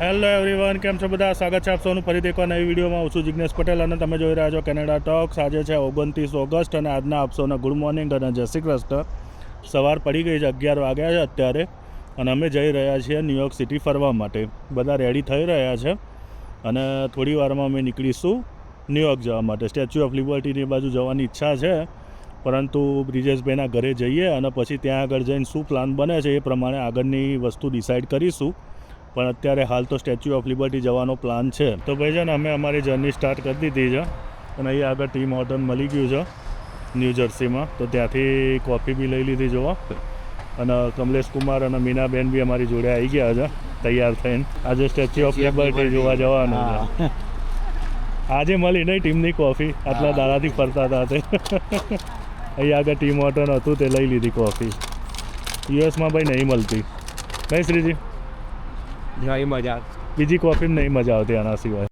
Hello everyone કેમ છો બધા? સ્વાગત છે આપ સૌનું ફરીથી એકવાર નવી વિડીયોમાં. હું છું જિજ્ઞેશ પટેલ અને તમે જોઈ રહ્યા છો કેનેડા ટોક્સ આજે છે ઓગણત્રીસ ઓગસ્ટ અને આજના આપ સૌને ગુડ મોર્નિંગ અને જય શ્રી કૃષ્ણ. સવાર પડી ગઈ છે, અગિયાર વાગ્યા છે અત્યારે અને અમે જઈ રહ્યા છીએ ન્યુયોર્ક સિટી ફરવા માટે. બધા રેડી થઈ રહ્યા છે અને થોડી વારમાં અમે નીકળીશું ન્યુયોર્ક જવા માટે. સ્ટેચ્યુ ઓફ લિબર્ટીની બાજુ જવાની ઈચ્છા છે, પરંતુ બ્રિજેશભાઈના ઘરે જઈએ અને પછી ત્યાં આગળ જઈને શું પ્લાન બને છે એ પ્રમાણે આગળની વસ્તુ ડિસાઇડ કરીશું. પણ અત્યારે હાલ તો સ્ટેચ્યુ ઓફ લિબર્ટી જવાનો પ્લાન છે. તો ભાઈ છે ને અમે અમારી જર્ની સ્ટાર્ટ કરી દીધી છે અને અહીંયા આગળ ટીમ હોટલ મળી ગયું છે ન્યૂ જર્સીમાં તો ત્યાંથી કોફી બી લઈ લીધી જોવા. અને કમલેશ કુમાર અને મીનાબેન બી અમારી જોડે આવી ગયા છે તૈયાર થઈને. આજે સ્ટેચ્યુ ઓફ લિબર્ટી જોવા જવાનું છે. આજે મળી નહીં ટીમની કોફી આટલા દાડાથી ફરતા હતા તે. અહીંયા આગળ ટીમ હોટલ હતું તે લઈ લીધી કોફી યુએસમાં ભાઈ નહીં મળતી. નહીં શ્રીજી? ઘણી મજા બીજી કોફી નહીં મજા આવતી આના સિવાય.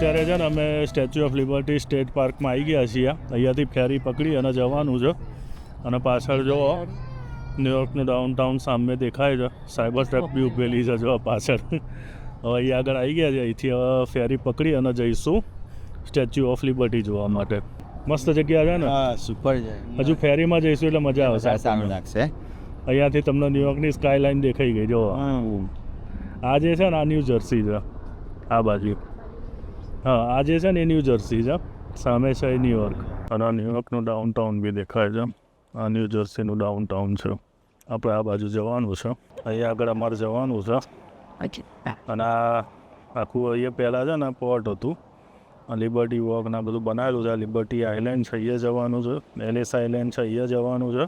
અત્યારે છે ને અમે સ્ટેચ્યુ ઓફ લિબર્ટી સ્ટેટ પાર્કમાં આવી ગયા છીએ. અહીંયાથી ફેરી પકડી અને જવાનું છે. અને પાછળ જો ન્યુયોર્કનું ડાઉનટાઉન સામે દેખાય છે. સાયબર ટ્રેપ બી ઉભેલી છે જો પાછળ. હવે અહીંયા આગળ આવી ગયા છે અહીંથી હવે ફેરી પકડી અને જઈશું સ્ટેચ્યુ ઓફ લિબર્ટી જોવા માટે. મસ્ત જગ્યા છે ને? સુપર છે. હજુ ફેરીમાં જઈશું એટલે મજા આવશે સારું લાગશે. અહીંયાથી તમને ન્યુયોર્કની સ્કાયલાઇન દેખાઈ ગઈ જો આ જે છે ને આ ન્યૂ જર્સી છે આ બાજુ. હા આ જે છે ને એ ન્યૂ જર્સી છે. સામે છે એ ન્યુયોર્ક અને આ ન્યુયોર્કનું ડાઉનટાઉન બી દેખાય છે. આ ન્યૂ જર્સીનું ડાઉન ટાઉન છે. આપણે આ બાજુ જવાનું છે. અહીંયા આગળ અમારે જવાનું છે. અને આ આખું અહીંયા પહેલાં છે ને પોર્ટ હતું. લિબર્ટી વોક ને બધું બનાવેલું છે. આ લિબર્ટી આઇલેન્ડ છે અહીંયા જવાનું છે. એલિસ આઇલેન્ડ છે અહીંયા જવાનું છે.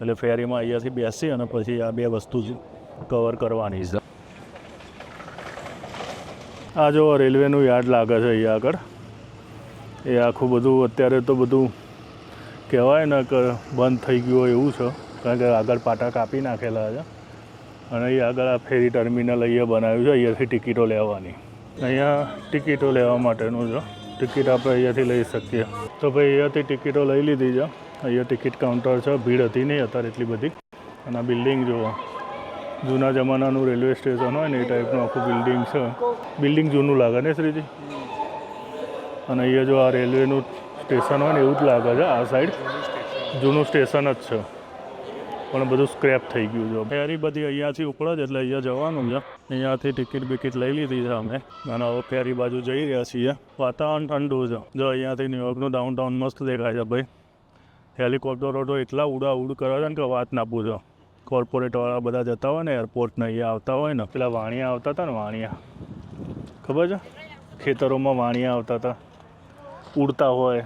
એટલે ફેરીમાં અહીંયાથી બેસી અને પછી આ બે વસ્તુ કવર કરવાની છે. આ જો રેલવેનું યાર્ડ લાગે છે અહીંયા આગળ. એ આખું બધું, અત્યારે તો બધું કહેવાય ને કે બંધ થઈ ગયું હોય એવું છે. કારણ કે આગળ પાટા કાપી નાખેલા છે. અને અહીં આગળ આ ફેરી ટર્મિનલ અહીંયા બનાવ્યું છે, અહીંયાથી ટિકિટો લેવાની. અહીંયા ટિકિટો લેવા માટેનું છે. ટિકિટ આપણે અહીંયાથી લઈ શકીએ. તો ભાઈ અહીંયાથી ટિકિટો લઈ લીધી છે. અહીંયા ટિકિટ કાઉન્ટર છે. ભીડ હતી નહીં અત્યારે એટલી બધી. અને આ બિલ્ડિંગ જુઓ. જૂના જમાનાનું રેલવે સ્ટેશન હોય ને એ ટાઈપનું આખું બિલ્ડિંગ છે. બિલ્ડિંગ જૂનું લાગે ને શ્રીજી? અને અહીંયા જો આ રેલવેનું સ્ટેશન હોય ને એવું જ લાગે છે, આ સાઈડ જૂનું સ્ટેશન જ છે. પણ બધું સ્ક્રેપ થઈ ગયું છે. ફેરી બધી અહીંયાથી ઉપડે જ એટલે અહીંયા જવાનું છે. અહીંયાથી ટિકિટ બિકિટ લઈ લીધી છે અમે. અને હવે ફેરી બાજુ જઈ રહ્યા છીએ. વાતાવરણ ઠંડુ છે. જો અહીંયાથી ન્યુયોર્કનું ડાઉનટાઉન મસ્ત દેખાય છે ભાઈ. હેલિકોપ્ટરો તો એટલા ઉડા ઉડ કરે છે ને કે વાત ના પૂછો. કોર્પોરેટવાળા બધા જતા હોય ને એરપોર્ટને અહીંયા આવતા હોય ને પેલા વાણિયા આવતા હતા ને વાણિયા. ખબર છે? ખેતરોમાં વાણિયા આવતા હતા. ઉડતા હોય.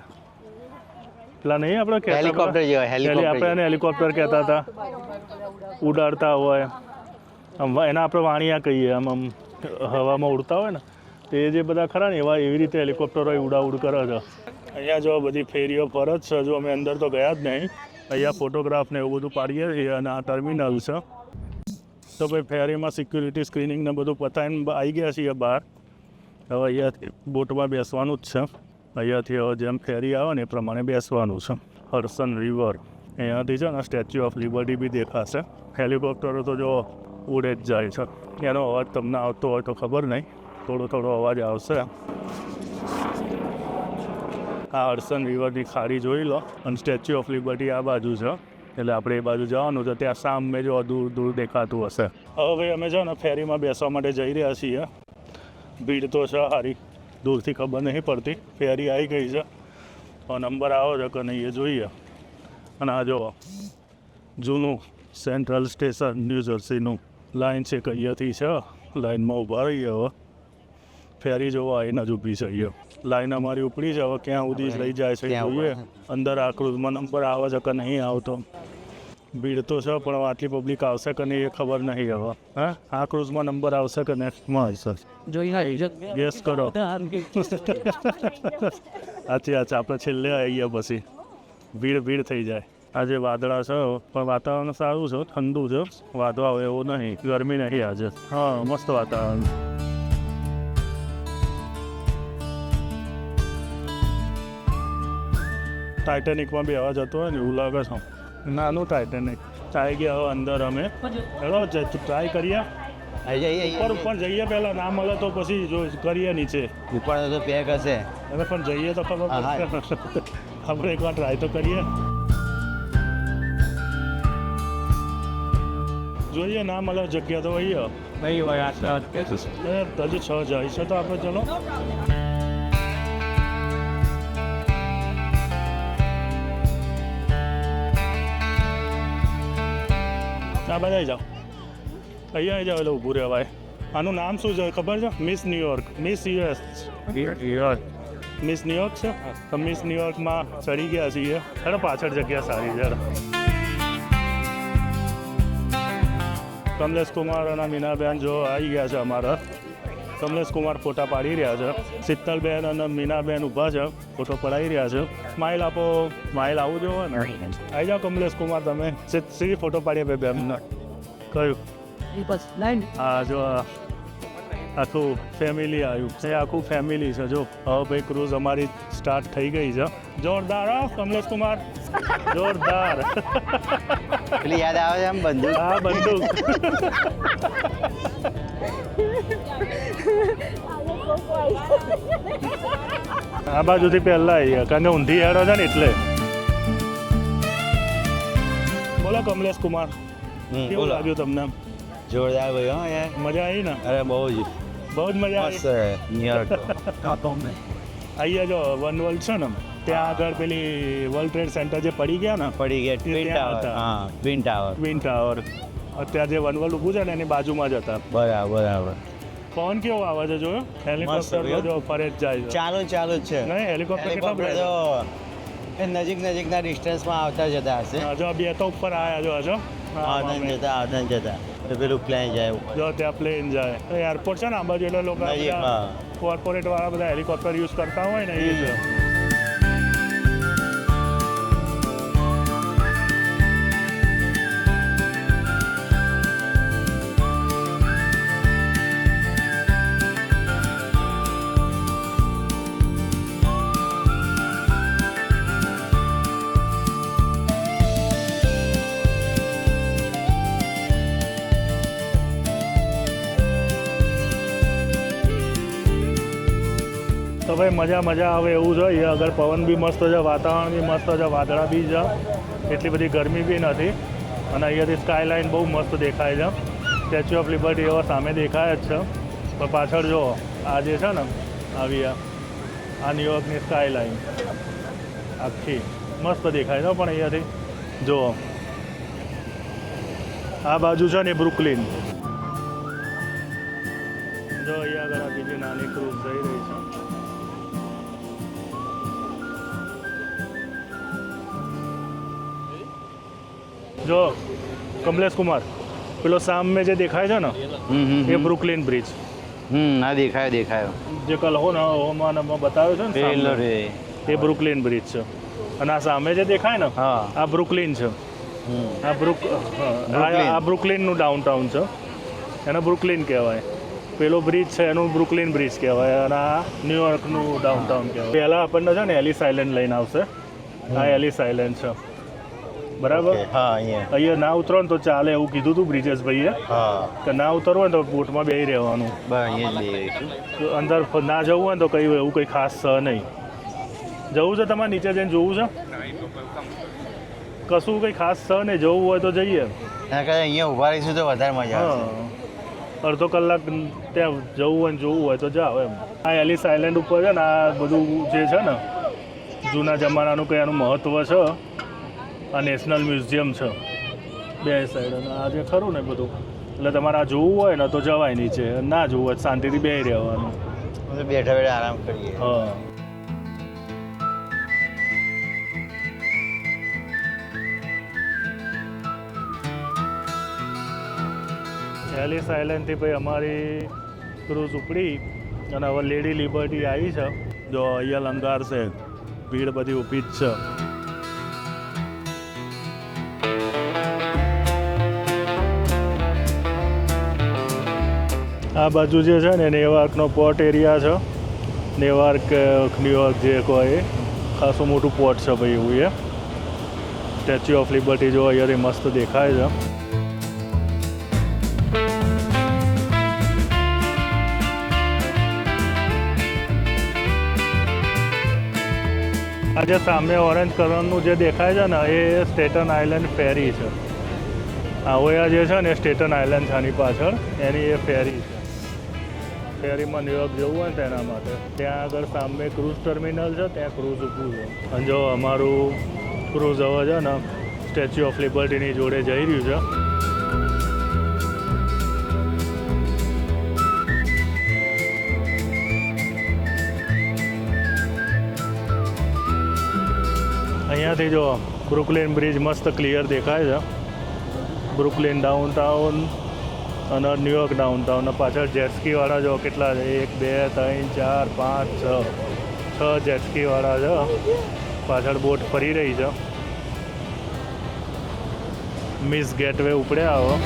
પેલા નહીં આપણે હેલિકોપ્ટર જેવા આપણે એને હેલિકોપ્ટર કહેતા હતા. ઉડાડતા હોય. આમ એના આપણે વાણિયા કહીએ. આમ આમ હવામાં ઉડતા હોય ને તે જે બધા ખરા ને એવા એવી રીતે હેલિકોપ્ટરો ઉડા ઉડ કરે છે. અહીંયા જો બધી ફેરીઓ પર જ છે. જો અમે અંદર તો ગયા જ નહીં. અહીંયા ફોટોગ્રાફ ને એવું બધું પાડીએ છીએ અને આ ટર્મિનલ છે. તો ભાઈ ફેરીમાં સિક્યુરિટી સ્ક્રીનિંગ ને બધું પતાવીને આવી ગયા છીએ બહાર. હવે અહીંયાથી બોટમાં બેસવાનું જ છે. અહીંયાથી હવે જેમ ફેરી આવે ને એ પ્રમાણે બેસવાનું છે. હર્સન રિવર અહીંયાથી છે ને સ્ટેચ્યુ ઓફ લિબર્ટી બી દેખાશે. હેલિકોપ્ટરો તો જો ઉડે જ જાય છે. એનો અવાજ તમને આવતો હોય તો ખબર નહીં. થોડો થોડો અવાજ આવશે. આ અર્સન રિવરની ખાડી જોઈ લો. અને સ્ટેચ્યુ ઓફ લિબર્ટી આ બાજુ છે. એટલે આપણે એ બાજુ જવાનું છે. ત્યાં સામે જો દૂર દૂર દેખાતું હશે. હવે અમે છે ને ફેરીમાં બેસવા માટે જઈ રહ્યા છીએ. ભીડ તો છે સારી દૂરથી ખબર નહીં પડતી. ફેરી આવી ગઈ છે. નંબર આવો છે કે નહીં એ જોઈએ. અને આ જો જૂનું સેન્ટ્રલ સ્ટેશન ન્યૂ જર્સીનું લાઇન છે કે અહીંયાથી છે. લાઇનમાં ઊભા રહીએ હવે. ફેરી જોવા આવીને જ ઊભી છે અહીંયા. લાઈન અમારી ઉપડી છે. હવે ક્યાં સુધી લઈ જાય છે જોઈએ. અંદર આ નંબર આવે છે કે નહીં આવતો. ભીડ તો છે પણ આટલી પબ્લિક આવશે કે નહીં એ ખબર નહીં હવે. હા? આ ક્રુઝમાં નંબર આવશે કે નેક્સ્ટમાં આવશે? ગેસ કરો. સાચી સાચી આપણે છેલ્લે આવી ગયા પછી. ભીડ ભીડ થઈ જાય. આજે વાદળા છે પણ વાતાવરણ સારું છે ઠંડુ છે. વાદળા આવે એવું નહીં. ગરમી નહીં આજે. હા મસ્ત વાતાવરણ. ટાઇટેનિકમાં બી અવાજ હતો ને એવું લાગે છે. નાનું ટાઇટેનિક ચાઈ ગયા હવે અંદર અમે. ચલો ટ્રાય કરીએ. ઉપર ઉપર જઈએ પહેલાં. ના મળે તો પછી જો કરીએ નીચે. ઉપર તો પેક હશે. હવે પણ જઈએ તો ખબર. આપણે એકવાર ટ્રાય તો કરીએ. જોઈએ ના મળે જગ્યા તો અહીંયા નહીં હોય હજુ છ જાય છે તો આપણે ચલો. આ બધા જાઓ. અહીંયા જાઓ એટલે ઊભું રહેવાય. આનું નામ શું છે ખબર છે? Miss New York Miss US Miss New York છે? તો મિસ ન્યુયોર્કમાં ચડી ગયા છીએ. હેડો પાછળ જગ્યા સારી છે કમલેશ કુમાર અને મીનાબેન જો આવી ગયા છે અમારા. કમલેશ કુમાર ફોટા પાડી રહ્યા છે. શીતલબેન અને મીનાબેન ઊભા છે ફોટો પડાવી રહ્યા છે. સ્માઇલ આપો સ્માઇલ આવું જોવો ને? આવી જાઓ કમલેશ કુમાર તમે. સી- સીધી ફોટો પાડીએ બે બેન? કયું? આ જો આ આખું ફેમિલી આવ્યું છે આખું ફેમિલી છે જો. હવે ભાઈ ક્રૂઝ અમારી સ્ટાર્ટ થઈ ગઈ છે. જોરદાર હો કમલેશ કુમાર જોરદાર યાદ આવે છે એમ બંદૂક? હા બંદૂક. આ બાજુથી પહેલા આવી ગયા. કારણ કે ઊંધી હેડો છે ને એટલે. બોલો કમલેશ કુમાર. કેવું લાગ્યું તમને? જોરદાર ભાઈ હા યાર. મજા આવી ને? અરે બહુ જ. બહુ જ મજા મસ્ત આવી અહીંયા જો વન વર્લ્ડ છે ને? ત્યાં આગળ પેલી વર્લ્ડ ટ્રેડ સેન્ટર જે પડી ગયા ને? પડી ગયા ટ્વિન ટાવર હતા. હા ટ્વિન ટાવર ટ્વિન ટાવર અત્યારે જે વન વર્લ્ડ ઊભું છે ને એની બાજુમાં જ હતા. બરાબર બરાબર. પવન કેવો આવે છે જોયો? હેલિકોપ્ટર જો ફરે જ જાય છે. ચાલુ ચાલુ જ છે. નહીં હેલિકોપ્ટર કેટલા બધા એ નજીક નજીકના ડિસ્ટન્સમાં આવતા જતા હશે. જો બે તો ઉપર આયા જો હજો. આવતા જતા આવતા જતા. પેલું પ્લેન જાય જો ત્યાં પ્લેન જાય. એરપોર્ટ છે ને આ બાજુ એટલે લોકો કોર્પોરેટ વાળા બધા હેલિકોપ્ટર યુઝ કરતા હોય ને એ તો ભાઈ મજા મજા આવે એવું છે અહીંયા આગળ પવન બી મસ્ત છે, વાતાવરણ બી મસ્ત છે, વાદળા બી છે. એટલી બધી ગરમી બી નથી. અને અહીંયાથી સ્કાયલાઇન બહુ મસ્ત દેખાય છે. સ્ટેચ્યુ ઓફ લિબર્ટી એવા સામે દેખાય જ છે. પણ પાછળ જો આ જે છે ને, આવી આ ન્યુયોર્કની સ્કાય લાઇન આખી મસ્ત દેખાય છે પણ અહીંયાથી. જુઓ. આ બાજુ છે ને બ્રુકલિન જો અહીંયા આગળ આ બીજી નાની ક્રૂઝ જઈ રહી છે. જો કમલેશ કુમાર પેલો સામે જે દેખાય છે ને હમ હમ એ બ્રુકલિન બ્રિજ. હમ આ દેખાય દેખાયો. જે કલહો ને ઓમાં ને ઓમાં બતાવ્યો છે ને એ બ્રુકલિન બ્રિજ છે. અને આ સામે જે દેખાય ને હા. આ બ્રુકલિન છે. આ બ્રુક હા, આ બ્રુકલિનનું ડાઉનટાઉન છે. એને બ્રુકલિન કહેવાય. પેલો બ્રિજ છે એનું બ્રુકલિન બ્રિજ કહેવાય. અને આ ન્યુયોર્કનું ડાઉનટાઉન કહેવાય. પહેલાં આપણને છે ને એલિસ આઇલેન્ડ લઈને આવશે. આ એલિસ આઇલેન્ડ છે. બરાબર? હા અહીંયા. અહીંયા ના ઉતરો ને તો ચાલે એવું કીધું હતું બ્રિજેશ ભાઈએ હા. કે ના ઉતરવું ને તો બોટમાં બેસી રહેવાનું. અહીંયા અંદર ના જવું હોય ને તો કંઈ એવું કંઈ ખાસ છે નહીં. જવું છે તમારે નીચે જઈને જોવું છે? કશું કંઈ ખાસ છે નહીં જવું હોય તો જઈએ. અહીંયા ઊભા રહીશું તો વધારે મજા અડધો કલાક ત્યાં જવું હોય ને જોવું હોય તો જાઓ એમ. આ એલિસ આઇલેન્ડ ઉપર છે ને આ બધું જે છે ને જૂના જમાનાનું કંઈ આનું મહત્ત્વ છે આ નેશનલ મ્યુઝિયમ છે. બે સાઈડ અને આ ખરું ને બધું. એટલે તમારે આ જોવું હોય ને તો જવાય નીચે. ના જોવું હોય શાંતિથી બે રહેવાનું. બેઠા બેઠા આરામ કરીએ. હા. એલિસ આઇલેન્ડથી ભાઈ અમારી ક્રૂઝ ઉપડી અને હવે લેડી લિબર્ટી આવી છે. જો અહીંયા લંગાર છે. ભીડ બધી ઊભી જ છે. આ બાજુ જે છે ને નેવાર્કનો પોર્ટ એરિયા છે. નેવાર્ક ન્યુયોર્ક જે કહો એ ખાસું મોટું પોર્ટ છે ભાઈ એવું એ. સ્ટેચ્યુ ઓફ લિબર્ટી જો અહીંયાથી મસ્ત દેખાય છે. આજે સામે ઓરેન્જ કલરનું જે દેખાય છે ને, એ સ્ટેટન આઇલેન્ડ ફેરી છે. આવોયા જે છે ને સ્ટેટન આઇલેન્ડ છે આની પાછળ. એની એ ફેરી છે. ફેરીમાં ન્યુયોર્ક જવું હોય ને તેના માટે, ત્યાં આગળ સામે ક્રૂઝ ટર્મિનલ છે, ત્યાં ક્રૂઝ ઊભું છે. અને જો અમારું ક્રૂઝ હવે છે ને સ્ટેચ્યુ ઓફ લિબર્ટીની જોડે જઈ રહ્યું છે. અહીંયાથી જો બ્રુકલિન બ્રિજ મસ્ત ક્લિયર દેખાય છે. બ્રુકલિન ડાઉનટાઉન અને ન્યુયોર્ક ડાઉનટાઉન પાછળ જેટસ્કીવાળા જો કેટલા છે? એક બે ત્રણ ચાર પાંચ છ. છ જેટસ્કીવાળા છે. પાછળ બોટ ફરી રહી છે. મિસ ગેટવે ઉપડે આવો.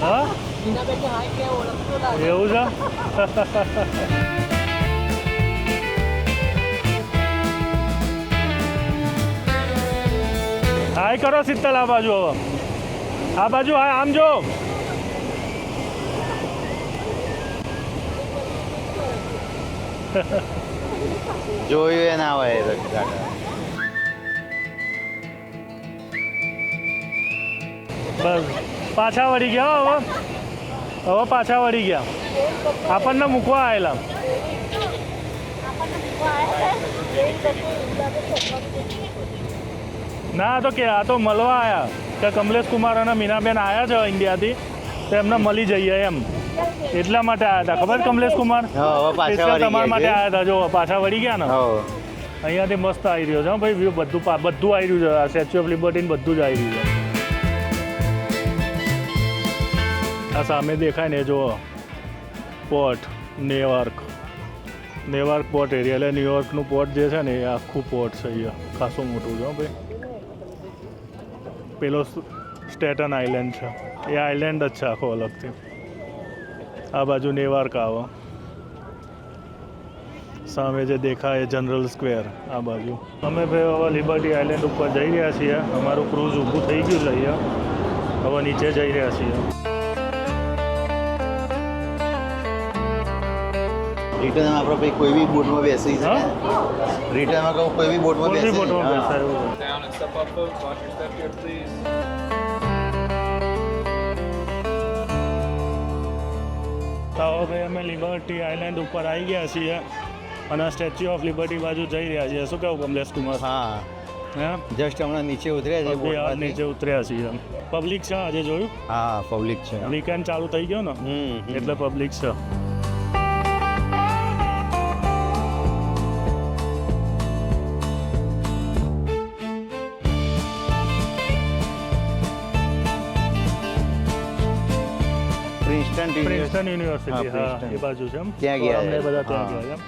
હા? એવું છે? હાય કરો શીતલ આ બાજુ હવે. આ બાજુ હા આમ જો. જોયું એ ના હોય બસ. પાછા વળી ગયા હો હવે. હવે પાછા વળી ગયા. આપણને મૂકવા આવેલા. ના તો કે આ તો મળવા આવ્યા કે કમલેશ કુમાર અને મીનાબેન આવ્યા છે ઇન્ડિયાથી તો એમને મળી જઈએ એમ. એટલા માટે આવ્યા હતા. ખબર કમલેશ કુમાર? તમારા માટે આવ્યા હતા. જો પાછા વળી ગયા ને? અહીંયાથી મસ્ત આવી રહ્યો છે ભાઈ વ્યૂ બધું બધું આવી રહ્યું છે. સ્ટેચ્યુ ઓફ લિબર્ટી બધું જ આવી રહ્યું છે. આ સામે દેખાય ને જો port Newark Newark port area એટલે ન્યુયોર્કનું પોર્ટ જે છે ને એ આખું પોર્ટ છે અહીંયા. ખાસું મોટું છે ભાઈ. પેલો સ્ટેટન આઇલેન્ડ છે. એ આઇલેન્ડ જ છે આખો અલગથી. આ બાજુ નેવાર્ક આવો. સામે જે દેખાય જનરલ સ્ક્વેર આ બાજુ. અમે ભાઈ હવે લિબર્ટી આઇલેન્ડ ઉપર જઈ રહ્યા છીએ. અમારું ક્રૂઝ ઊભું થઈ ગયું છે અહીંયા. હવે નીચે જઈ રહ્યા છીએ. રિટર્નમાં આપણે પછી કોઈ બી બોટમાં બેસી હા? શકે રિટર્નમાં કહું કોઈ બી બોટમાં બેસી. તો હવે ભાઈ અમે લિબર્ટી આઇલેન્ડ ઉપર આવી ગયા છીએ અને સ્ટેચ્યુ ઓફ લિબર્ટી બાજુ જઈ રહ્યા છીએ. શું કહેવું કમલેશ કુમાર? હા. હે? જસ્ટ હમણાં નીચે ઉતર્યા છે. નીચે ઉતર્યા છીએ પબ્લિક છે આજે જોયું? હા પબ્લિક છે. વીકેન્ડ ચાલુ થઈ ગયો ને. એટલે પબ્લિક છે. પ્રિન્સ્ટન પ્રિન્સટન યુનિવર્સિટી હા, હા પ્રિન્સટન. એ બાજુ છે એમ ત્યાં ગયા અમને છે. બધા ત્યાં હા. ગયા છે એમ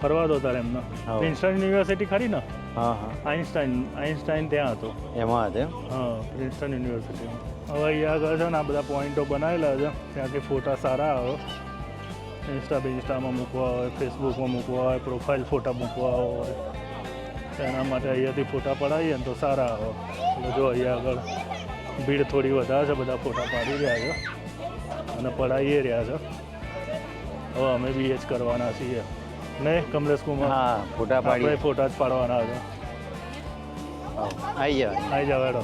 ફરવા દો તારે એમને હા. પ્રિન્સટન યુનિવર્સિટી ખરી ને હા હા આઇન્સ્ટાઈન આઇન્સ્ટાઈન ત્યાં હતો એમાં હતું હા પ્રિન્સટન યુનિવર્સિટી હવે અહીંયા આગળ છે ને આ બધા પોઈન્ટો બનાવેલા છે ત્યાંથી ફોટા સારા આવે ઇન્સ્ટા બિન્સ્ટામાં મૂકવા હોય ફેસબુકમાં મૂકવા હોય પ્રોફાઇલ ફોટા મૂકવા હોય તો એના માટે અહીંયાથી ફોટા પડાવીએ ને તો સારા આવે એટલે જો અહીંયા આગળ ભીડ થોડી વધારે છે બધા ફોટા પાડી રહ્યા છે. અને પડાવીએ રહ્યા છે. હવે અમે બી એ જ કરવાના છીએ. નહીં કમલેશ કુમાર? હા ફોટા પાડી. ફોટા જ પાડવાના છે. આવી જાવ આવી જાવ એડો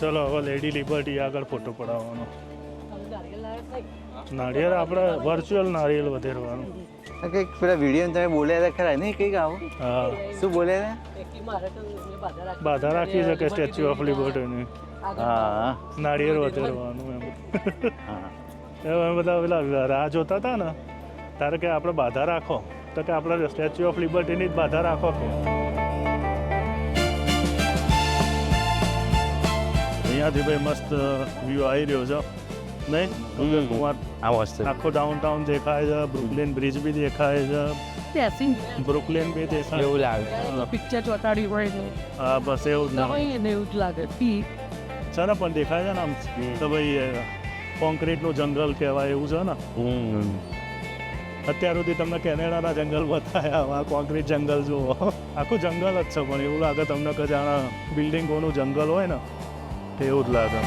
ચલો હવે લેડી લિબર્ટી આગળ ફોટો પડાવવાનો. નાળિયેર આપણે વર્ચ્યુઅલ નાળિયેર વધેરવાનું. કંઈક પેલા વીડિયો તમે બોલ્યા હતા ખરા નહીં? કંઈક આવું? હા. શું બોલ્યા હતા? બાધા રાખી છે કે સ્ટેચ્યુ ઓફ લિબર્ટીની હા. નાળિયેર વધેરવાનું એમ. હા. એમ બધા પેલા રાહ જોતા હતા ને તારે કે આપણે બાધા રાખો. તો કે આપણે સ્ટેચ્યુ ઓફ લિબર્ટીની જ બાધા રાખો કે. અહીંયાથી ભાઈ મસ્ત વ્યૂ આવી રહ્યો છે. નહીં? આખો ડાઉનટાઉન દેખાય છે બ્રુકલિન બ્રિજ બી દેખાય છે. બ્રુકલેન બ્રુકલિન બી દેખાય. એવું લાગે. પિક્ચર ચોટાડી હોય ને હા બસ એવું જ તો ના. હોય ને એવું જ લાગે. પી છે ને પણ દેખાય છે ને આમ. તો ભાઈ કોન્ક્રીટનું જંગલ કહેવાય એવું છે ને? અત્યાર સુધી તમને કેનેડાના જંગલ બતાવ્યા આ કોન્ક્રીટ જંગલ જુઓ. આખું જંગલ જ છે પણ એવું લાગે તમને કે જાણે બિલ્ડિંગોનું જંગલ હોય ને? તેવું જ લાગે.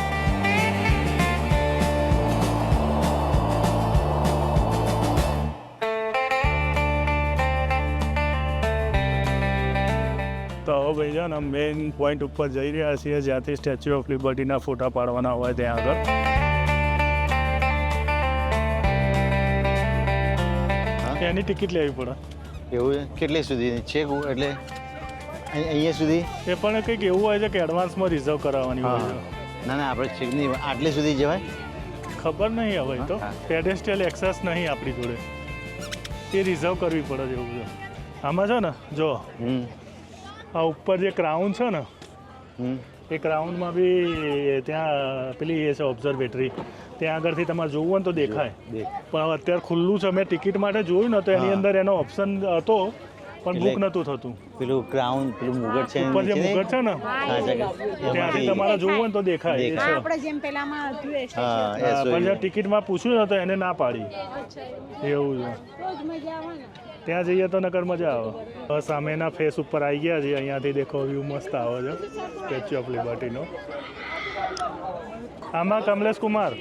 ભાઈ છે ને મેઇન પોઈન્ટ ઉપર જઈ રહ્યા છીએ જ્યાંથી સ્ટેચ્યુ ઓફ લિબર્ટીના ફોટા પાડવાના હોય ત્યાં આગળ. એની ટિકિટ લેવી પડે. એવું કેટલી સુધી? છે એટલે અહીં- અહીંયા સુધી? એ પણ કંઈક એવું હોય છે કે એડવાન્સમાં રિઝર્વ કરાવવાની હોય છે. ના ના આપણે છેક નહીં આટલે સુધી જવાય? ખબર નહીં હવે તો. પેડેસ્ટ્રિયલ એક્સેસ નહીં આપણી જોડે. એ રિઝર્વ કરવી પડે એવું છે આમાં છે ને જો આ ઉપર જે ક્રાઉન છે ને એ ક્રાઉનમાં બી ત્યાં પેલી એ છે ઓબ્ઝર્વેટરી ત્યાં આગળથી તમારે જોવું હોય ને તો દેખાય. પણ હવે અત્યારે ખુલ્લું છે. મેં ટિકિટ માટે જોયું ને તો એની અંદર એનો ઓપ્શન હતો પણ બુક નહોતું થતું. પેલું ક્રાઉન પેલું મુગટ છે ઉપર જે મુગટ છે ને ત્યાંથી તમારે જોવું હોય ને તો દેખાય. આપણે જેમ પેલામાં હતું એ પણ જ્યાં ટિકિટમાં પૂછ્યું ને તો એને ના પાડી. એવું છે. રોજ મજા આવે ને ત્યાં જઈએ તો નકર મજા આવે. સામેના ફેસ ઉપર આવી ગયા છે અહીંયાથી દેખો વ્યૂ મસ્ત આવે છે. સ્ટેચ્યુ ઓફ લિબર્ટીનો આમાં કમલેશ કુમાર.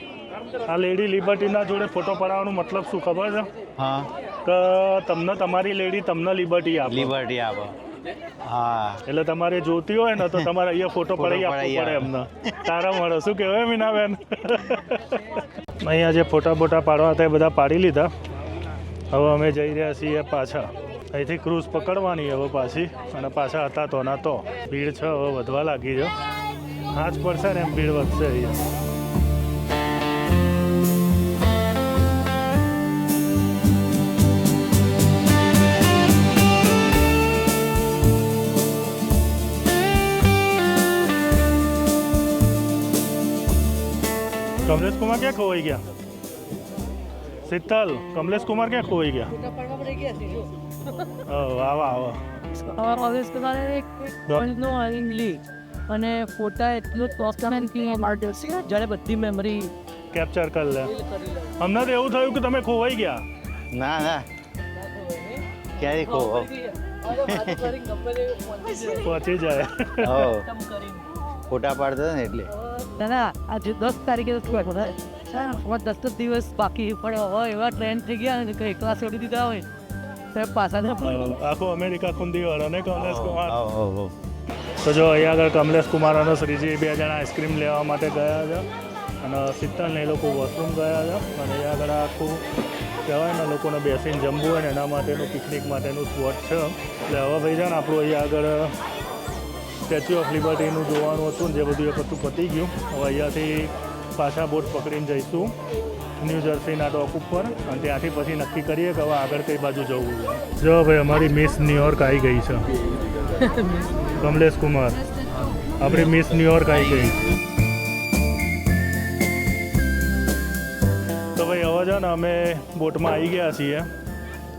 આ લેડી લિબર્ટીના જોડે ફોટો પડાવવાનો મતલબ શું? ખબર છે? હા. કે તમને તમારી લેડી તમને લિબર્ટી આપે. લિબર્ટી આપે. હા. એટલે તમારે જોતી હોય ને તો તમારે અહીંયા ફોટો પડાવી આપવો પડે. એમને. તારા મળે. શું કહેવાય મીનાબેન? અહીંયા જે ફોટા બોટા પાડવા હતા એ બધા પાડી લીધા. હવે અમે જઈ રહ્યા છીએ પાછા. અહીંથી ક્રૂઝ પકડવાની હવે પાછી. અને પાછા હતા તો ના તો. ભીડ છે હવે વધવા લાગી છે. પડશે ને એમ ભીડ વધશે અહીંયા. કમલેશ કુમાર ક્યાં ખોવાઈ ગયા શીતલ કમલેશ કુમાર ક્યાં ખોવાઈ ગયા ઓ, આવો આવો ઓગસ્ટ તમારે એક લી અને ફોટા એટલો ટોસ્ટમેન્ટ કે જ્યારે બધી મેમરી કેપ્ચર કરી લે તો એવું થયું કે તમે ખોવાઈ ગયા। ના ના। ક્યારે કહો પહોંચી જાય. હો. ફોટા પાડતો ને એટલે. ના ના આજે દસ તારીખે તો દસ દસ દિવસ બાકી પણ હવે એવા ટ્રેન્ડ થઈ ગયા ને કે એકલા છોડી દીધા હોય. તો પાછા. આખો અમેરિકા ખુંદી વાળો ને કમલેશ કુમાર. તો જો અહીંયા આગળ કમલેશ કુમાર અને શ્રીજી બે જણા આઈસ્ક્રીમ લેવા માટે ગયા છે. અને શીતલ ને એ લોકો વોશરૂમ ગયા છે. અને અહીંયા આગળ આખું કહેવાય ને લોકોને બેસીને જમવું હોય ને એના માટેનું પિકનિક માટેનું સ્પોટ છે. એટલે હવે ભાઈ છે ને આપણું અહીંયા આગળ સ્ટેચ્યુ ઓફ લિબર્ટીનું જોવાનું હતું જે બધું એ બધું પતી ગયું. હવે અહીંયાથી પાછા બોટ પકડીને જઈશું ન્યૂ જર્સીના ડોક ઉપર અને ત્યાંથી પછી નક્કી કરીએ કે હવે આગળ કઈ બાજુ જવું છે. જો ભાઈ, અમારી મિસ ન્યુયોર્ક આવી ગઈ છે. કમલેશ કુમાર. આપણી મિસ ન્યુયોર્ક આવી ગઈ. તો ભાઈ, હવે છે ને અમે બોટમાં આવી ગયા છીએ.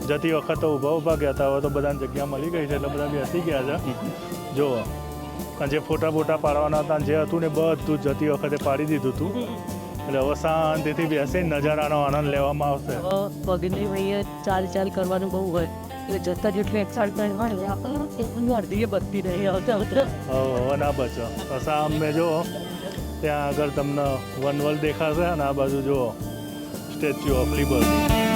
જતી વખત તો ઊભા ઊભા ગયા હતા. હવે તો બધાને જગ્યા મળી ગઈ છે, એટલે બધા બેસી ગયા છે. જુઓ. અને જે ફોટા બોટા પાડવાના હતા જે હતું ને બધું જતી વખતે પાડી દીધું હતું એટલે હવે શાંતિથી બેસી નજારાનો આનંદ લેવામાં આવશે. પગની ભાઈએ ચાલ ચાલ કરવાનું બહુ હોય. એટલે જતા જેટલું એક્સાઇટમેન્ટ હોય આપણને અડધી બધી નહીં આવતા આવતા હવે ના બચો. અસા અમે જો ત્યાં આગળ તમને વનવલ દેખાશે અને આ બાજુ જુઓ સ્ટેચ્યુ ઓફ લિબર્ટી.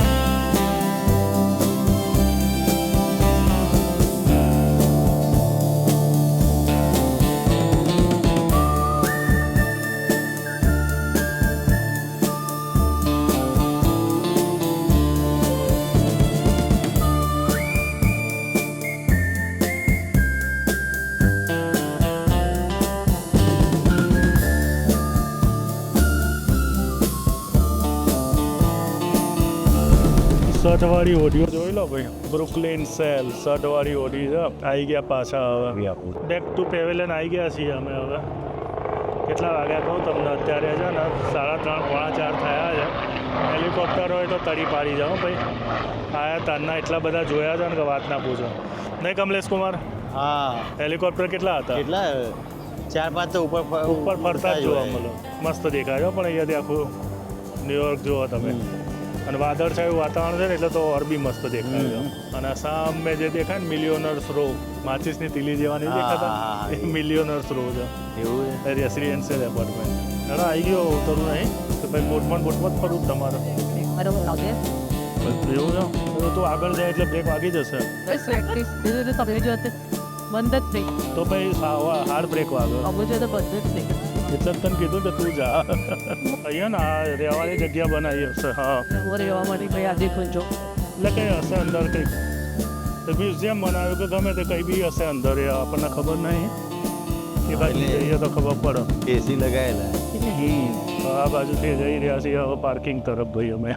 શર્ટવાળી ઓડીઓ જોઈ લો ભાઈ બ્રુકલિન સેલ શર્ટવાળી ઓડી છે આવી ગયા પાછા હવે બેક ટુ પેવેલિયન આવી ગયા છીએ અમે હવે કેટલા વાગ્યા કહું તમને અત્યારે છે ને સાડા ત્રણ પોણા ચાર થયા છે હેલિકોપ્ટર હોય તો તરી પાડી જાઓ ભાઈ આયા તારના એટલા બધા જોયા છે ને કે વાત ના પૂછો નહીં કમલેશ કુમાર હા હેલિકોપ્ટર કેટલા હતા કેટલા ચાર પાંચ તો ઉપર ફ- ઉપર ફરતા જ જોવા હોય. મળે મસ્ત દેખાય છે પણ અહીંયાથી આખું ન્યુયોર્ક જુઓ તમે અને વાદળછાયું વાતાવરણ છે ને એટલે તો અરબી મસ્ત દેખાય છે. અને આ સામે જે દેખાય ને મિલિયોનર્સ રો માચિસની તીલી જેવાની હા, હા, દેખાતા એ મિલિયોનર્સ રો છે. એવું? રેસિડેન્શિયલ એપાર્ટમેન્ટ ના આવી ગયો ઉતરું નહીં. તો ભાઈ બોટમાં બોટમાં જ ફરવું જ તમારે. બરાબર એવું છે. તો આગળ જાય એટલે બ્રેક વાગી જશે. બંધ જ નહીં. તો ભાઈ હાર્ડ બ્રેક વાગે. અમુક તો બંધ જ નહીં. એટલે જ તને કીધું કે તું જા. અહીંયા ને આ રહેવાની જગ્યા બનાવી હશે હા. રહેવા માટે ભાઈ આજે ખુલજો એટલે કંઈ હશે અંદર કંઈક. મ્યુઝિયમ બનાવ્યું કે ગમે તે કંઈ બી હશે અંદર એ આપણને ખબર નહીં. એ બાજુ જઈએ તો ખબર પડે. એસી લગાવેલા આ બાજુથી જઈ રહ્યા છીએ હવે પાર્કિંગ તરફ ભાઈ અમે.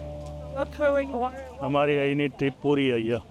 અમારી અહીંની ટ્રીપ પૂરી અહીંયા.